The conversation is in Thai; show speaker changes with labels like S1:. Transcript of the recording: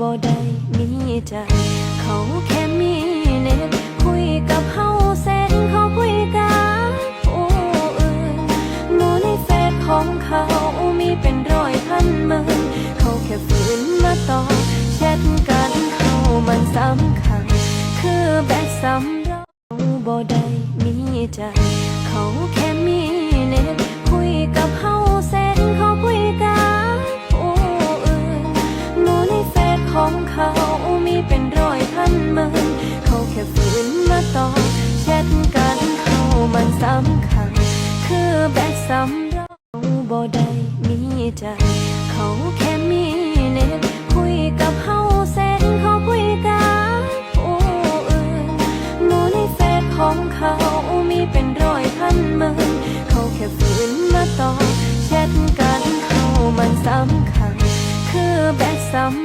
S1: บ่ได้มีใจ เขาแค่มีเน็ตคุยกับเฮาเส้นเขาคุยกับผู้อื่นหมูในเฟซของเขามีเป็นร้อยพันหมื่นเขาแค่ฝืนมาตอบแชทกันเฮามันสำคัญ คือแบตสำรองบ่ได้มีใจ เขาแค่มีเน็ต ของเขามีเป็นร้อยพันหมื่นเขาแค่ฝืนมาต่อเช็ดกันเขามันสำคัญ คือแบกสำเราบ่ได้มีใจ เขาแค่มีเน็ตคุยกับเขาเสนเขาคุยกันผู้อื่นหนูในเฟซของเขามีเป็นร้อยพันหมื่นเขาแค่ฝืนมาต่อเช็ดกันเขามันสำคัญ คือแบกสำ